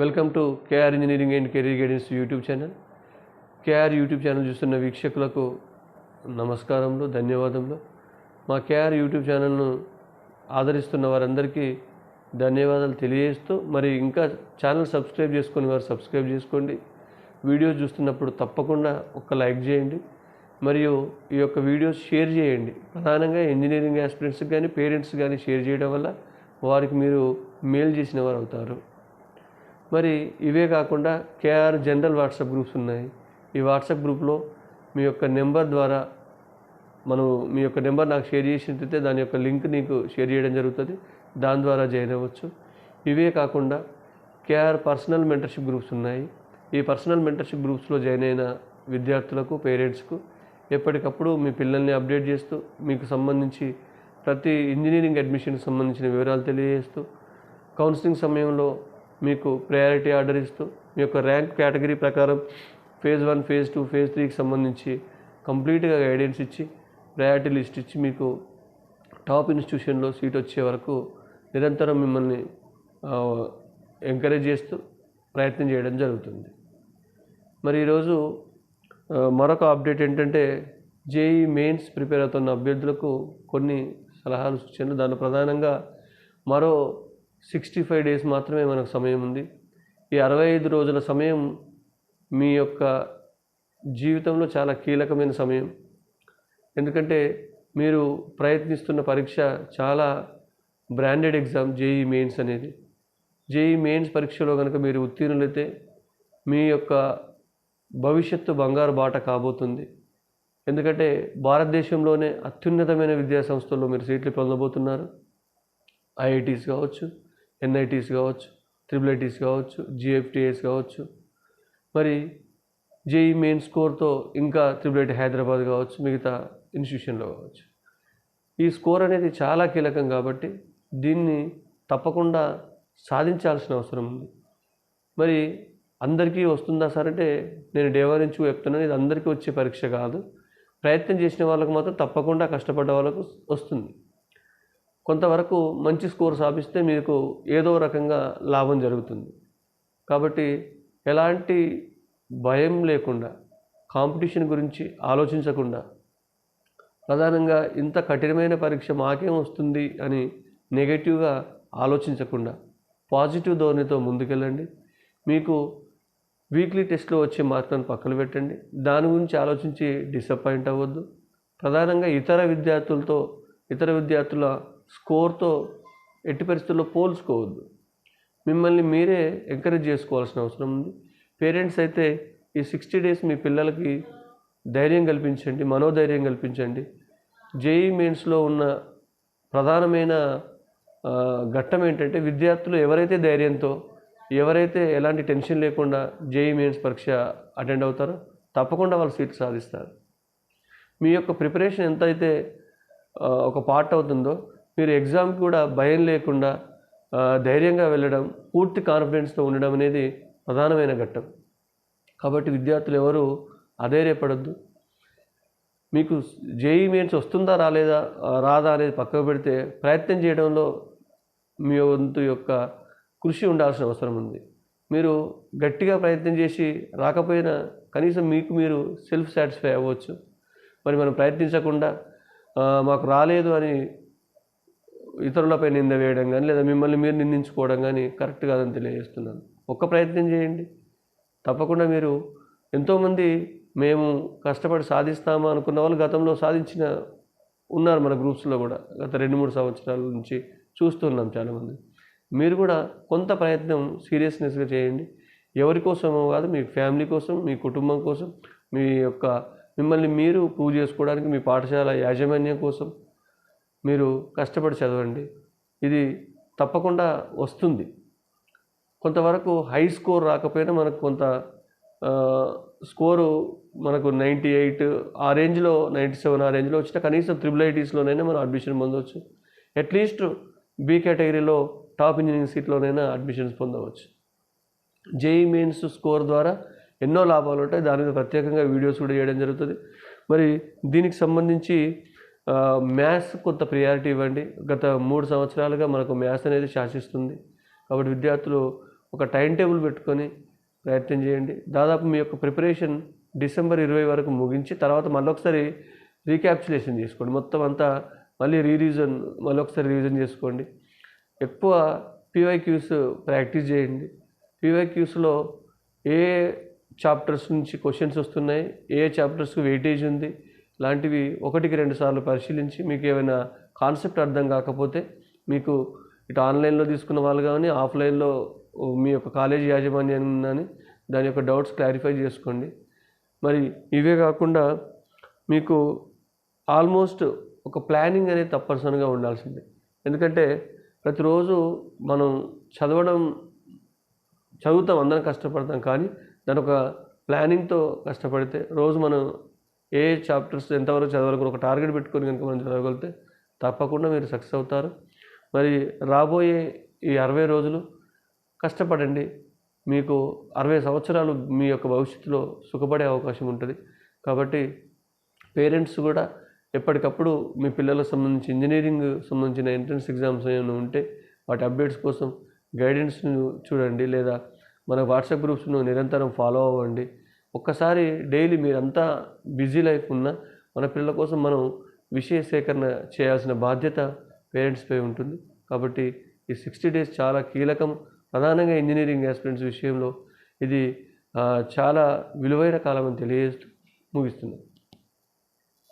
Welcome to KR engineering and career guidance YouTube channel. KR YouTube channel చూస్తున్న వీక్షకులకు నమస్కారములు ధన్యవాదములు. మా కేఆర్ యూట్యూబ్ ఛానల్ను ఆదరిస్తున్న వారందరికీ ధన్యవాదాలు తెలియజేస్తూ మరి ఇంకా ఛానల్ సబ్స్క్రైబ్ చేసుకుని వారు సబ్స్క్రైబ్ చేసుకోండి. వీడియో చూస్తున్నప్పుడు తప్పకుండా ఒక లైక్ చేయండి. మరియు ఈ యొక్క వీడియోస్ షేర్ చేయండి. ప్రధానంగా ఇంజనీరింగ్ ఆస్పిరెంట్స్కి కానీ పేరెంట్స్ కానీ షేర్ చేయడం వల్ల వారికి మీరు మేలు చేసిన వారు అవుతారు. మరి ఇవే కాకుండా కేఆర్ జనరల్ వాట్సాప్ గ్రూప్స్ ఉన్నాయి. ఈ వాట్సాప్ గ్రూప్లో మీ యొక్క నెంబర్ ద్వారా మనం మీ యొక్క నెంబర్ నాకు షేర్ చేసినట్టయితే దాని యొక్క లింక్ నీకు షేర్ చేయడం జరుగుతుంది. దాని ద్వారా జాయిన్ అవ్వచ్చు. ఇవే కాకుండా కేఆర్ పర్సనల్ మెంటర్షిప్ గ్రూప్స్ ఉన్నాయి. ఈ పర్సనల్ మెంటర్షిప్ గ్రూప్స్లో జాయిన్ అయిన విద్యార్థులకు పేరెంట్స్కు ఎప్పటికప్పుడు మీ పిల్లల్ని అప్డేట్ చేస్తూ మీకు సంబంధించి ప్రతి ఇంజనీరింగ్ అడ్మిషన్కి సంబంధించిన వివరాలు తెలియజేస్తూ కౌన్సిలింగ్ సమయంలో మీకు ప్రయారిటీ ఆర్డర్ ఇస్తూ మీ యొక్క ర్యాంక్ కేటగిరీ ప్రకారం phase one phase two phase త్రీకి సంబంధించి కంప్లీట్గా గైడెన్స్ ఇచ్చి ప్రయారిటీ లిస్ట్ ఇచ్చి మీకు టాప్ ఇన్స్టిట్యూషన్లో సీట్ వచ్చే వరకు నిరంతరం మిమ్మల్ని ఎంకరేజ్ చేస్తూ ప్రయత్నం చేయడం జరుగుతుంది. మరి ఈరోజు మరొక అప్డేట్ ఏంటంటే జేఈ మెయిన్స్ ప్రిపేర్ అవుతున్న అభ్యర్థులకు కొన్ని సలహాలు సూచనలు. దాని ప్రధానంగా మరో సిక్స్టీ ఫైవ్ డేస్ మాత్రమే మనకు సమయం ఉంది. ఈ అరవై ఐదు రోజుల సమయం మీ యొక్క జీవితంలో చాలా కీలకమైన సమయం. ఎందుకంటే మీరు ప్రయత్నిస్తున్న పరీక్ష చాలా బ్రాండెడ్ ఎగ్జామ్ జేఈ మెయిన్స్ అనేది. జేఈ మెయిన్స్ పరీక్షలో కనుక మీరు ఉత్తీర్ణులైతే మీ యొక్క భవిష్యత్తు బంగారు బాట కాబోతుంది. ఎందుకంటే భారతదేశంలోనే అత్యున్నతమైన విద్యా సంస్థల్లో మీరు సీట్లు పొందబోతున్నారు. ఐఐటీస్ కావచ్చు ఎన్ఐటీస్ కావచ్చు ట్రిపుల్ ఐటీస్ కావచ్చు జిఎఫ్టిఎస్ కావచ్చు. మరి జేఈ మెయిన్ స్కోర్తో ఇంకా ట్రిపుల్ ఐటీ హైదరాబాద్ కావచ్చు మిగతా ఇన్స్టిట్యూషన్లో కావచ్చు. ఈ స్కోర్ అనేది చాలా కీలకం కాబట్టి దీన్ని తప్పకుండా సాధించాల్సిన అవసరం ఉంది. మరి అందరికీ వస్తుందా సార్ అంటే నేను డేవా నుంచి చెప్తున్నాను ఇది అందరికీ వచ్చే పరీక్ష కాదు. ప్రయత్నం చేసిన వాళ్ళకు మాత్రం తప్పకుండా కష్టపడ్డ వాళ్ళకు వస్తుంది. కొంతవరకు మంచి స్కోర్ సాధిస్తే మీకు ఏదో రకంగా లాభం జరుగుతుంది. కాబట్టి ఎలాంటి భయం లేకుండా కాంపిటీషన్ గురించి ఆలోచించకుండా ప్రధానంగా ఇంత కఠినమైన పరీక్ష మాకేం వస్తుంది అని నెగటివ్గా ఆలోచించకుండా పాజిటివ్ ధోరణితో ముందుకెళ్ళండి. మీకు వీక్లీ టెస్ట్లో వచ్చే మార్కులను పక్కన పెట్టండి. దాని గురించి ఆలోచించి డిసప్పాయింట్ అవ్వద్దు. ప్రధానంగా ఇతర విద్యార్థులతో ఇతర విద్యార్థుల స్కోర్తో ఎట్టి పరిస్థితుల్లో పోల్చుకోవద్దు. మిమ్మల్ని మీరే ఎంకరేజ్ చేసుకోవాల్సిన అవసరం ఉంది. పేరెంట్స్ అయితే ఈ సిక్స్టీ డేస్ మీ పిల్లలకి ధైర్యం కల్పించండి మనోధైర్యం కల్పించండి. జేఈ మెయిన్స్లో ఉన్న ప్రధానమైన ఘట్టం ఏంటంటే విద్యార్థులు ఎవరైతే ధైర్యంతో ఎవరైతే ఎలాంటి టెన్షన్ లేకుండా జేఈ మెయిన్స్ పరీక్ష అటెండ్ అవుతారో తప్పకుండా వాళ్ళు సీట్ సాధిస్తారు. మీ యొక్క ప్రిపరేషన్ ఎంతైతే ఒక పార్ట్ అవుతుందో మీరు ఎగ్జామ్కి కూడా భయం లేకుండా ధైర్యంగా వెళ్ళడం పూర్తి కాన్ఫిడెన్స్తో ఉండడం అనేది ప్రధానమైన ఘట్టం. కాబట్టి విద్యార్థులు ఎవరు అధైర్యపడద్దు. మీకు జేఈ మెయిన్స్ వస్తుందా రాలేదా రాదా అనేది పక్కకు పెడితే ప్రయత్నం చేయడంలో మీ వంతు యొక్క కృషి ఉండాల్సిన అవసరం ఉంది. మీరు గట్టిగా ప్రయత్నం చేసి రాకపోయినా కనీసం మీకు మీరు సెల్ఫ్ సాటిస్ఫై అవ్వచ్చు. మరి మనం ప్రయత్నించకుండా మాకు రాలేదు అని ఇతరులపై నింద వేయడం కానీ లేదా మిమ్మల్ని మీరు నిందించుకోవడం కానీ కరెక్ట్ కాదని తెలియజేస్తున్నాను. ఒక్క ప్రయత్నం చేయండి. తప్పకుండా మీరు ఎంతోమంది మేము కష్టపడి సాధిస్తామా అనుకున్న వాళ్ళు గతంలో సాధించిన ఉన్నారు మన గ్రూప్స్లో కూడా. గత రెండు మూడు సంవత్సరాల నుంచి చూస్తున్నాం చాలామంది. మీరు కూడా కొంత ప్రయత్నం సీరియస్నెస్గా చేయండి. ఎవరి కోసమో కాదు మీ ఫ్యామిలీ కోసం మీ కుటుంబం కోసం మీ యొక్క మిమ్మల్ని మీరు ప్రూవ్ చేసుకోవడానికి మీ పాఠశాల యాజమాన్యం కోసం మీరు కష్టపడి చదవండి. ఇది తప్పకుండా వస్తుంది. కొంతవరకు హై స్కోర్ రాకపోయినా మనకు కొంత స్కోరు మనకు నైంటీ ఎయిట్ ఆ రేంజ్లో నైంటీ సెవెన్ ఆ రేంజ్లో వచ్చిన కనీసం త్రిబుల్ ఐటీస్లోనైనా మనం అడ్మిషన్ పొందవచ్చు. అట్లీస్ట్ బి కేటగిరీలో టాప్ ఇంజనీరింగ్ సీట్లోనైనా అడ్మిషన్స్ పొందవచ్చు. జేఈ మెయిన్స్ స్కోర్ ద్వారా ఎన్నో లాభాలు ఉంటాయి దాని మీద ప్రత్యేకంగా వీడియోస్ కూడా చేయడం జరుగుతుంది. మరి దీనికి సంబంధించి మ్యాథ్స్ కొంత ప్రియారిటీ ఇవ్వండి. గత మూడు సంవత్సరాలుగా మనకు మ్యాథ్స్ అనేది శాసిస్తుంది. కాబట్టి విద్యార్థులు ఒక టైం టేబుల్ పెట్టుకొని ప్రయత్నం చేయండి. దాదాపు మీ యొక్క ప్రిపరేషన్ డిసెంబర్ ఇరవై వరకు ముగించి తర్వాత మళ్ళీ ఒకసారి రీక్యాప్చులేషన్ చేసుకోండి. మొత్తం అంతా మళ్ళీ రీరివిజన్ మళ్ళీ ఒకసారి రివిజన్ చేసుకోండి. ఎక్కువ పీవైక్యూస్ ప్రాక్టీస్ చేయండి. పీవైక్యూస్లో ఏ చాప్టర్స్ నుంచి క్వశ్చన్స్ వస్తున్నాయి? ఏ చాప్టర్స్కి వెయిటేజ్ ఉంది? లాంటివి ఒకటికి రెండు సార్లు పరిశీలించి మీకు ఏమైనా కాన్సెప్ట్ అర్థం కాకపోతే మీకు ఇటు ఆన్లైన్లో తీసుకున్న వాళ్ళు కానీ ఆఫ్లైన్లో మీ యొక్క కాలేజీ యాజమాన్యం కానీ దాని యొక్క డౌట్స్ క్లారిఫై చేసుకోండి. మరి ఇవే కాకుండా మీకు ఆల్మోస్ట్ ఒక ప్లానింగ్ అనేది తప్పనిసరిగా ఉండాల్సిందే. ఎందుకంటే ప్రతిరోజు మనం చదవడం చదువుతాం అందరం కష్టపడతాం కానీ దాని ఒక ప్లానింగ్తో కష్టపడితే రోజు మనం ఏ చాప్టర్స్ ఎంతవరకు చదవాలనుకుని ఒక టార్గెట్ పెట్టుకొని కనుక మనం చదవగలిగితే తప్పకుండా మీరు సక్సెస్ అవుతారు. మరి రాబోయే ఈ అరవై రోజులు కష్టపడండి. మీకు అరవై సంవత్సరాలు మీ యొక్క భవిష్యత్తులో సుఖపడే అవకాశం ఉంటుంది. కాబట్టి పేరెంట్స్ కూడా ఎప్పటికప్పుడు మీ పిల్లలకు సంబంధించి ఇంజనీరింగ్ సంబంధించిన ఎంట్రన్స్ ఎగ్జామ్స్ ఏమైనా ఉంటే వాటి అప్డేట్స్ కోసం గైడెన్స్ను చూడండి. లేదా మన వాట్సాప్ గ్రూప్స్ను నిరంతరం ఫాలో అవ్వండి. ఒక్కసారి డైలీ మీరంతా బిజీ లైఫ్ ఉన్నా మన పిల్లల కోసం మనం విషయ సేకరణ చేయాల్సిన బాధ్యత పేరెంట్స్పై ఉంటుంది. కాబట్టి ఈ సిక్స్టీ డేస్ చాలా కీలకం. ప్రధానంగా ఇంజనీరింగ్ ఆస్పిరెంట్స్ విషయంలో ఇది చాలా విలువైన కాలం అని తెలియజేస్తూ ముగిస్తున్నాను.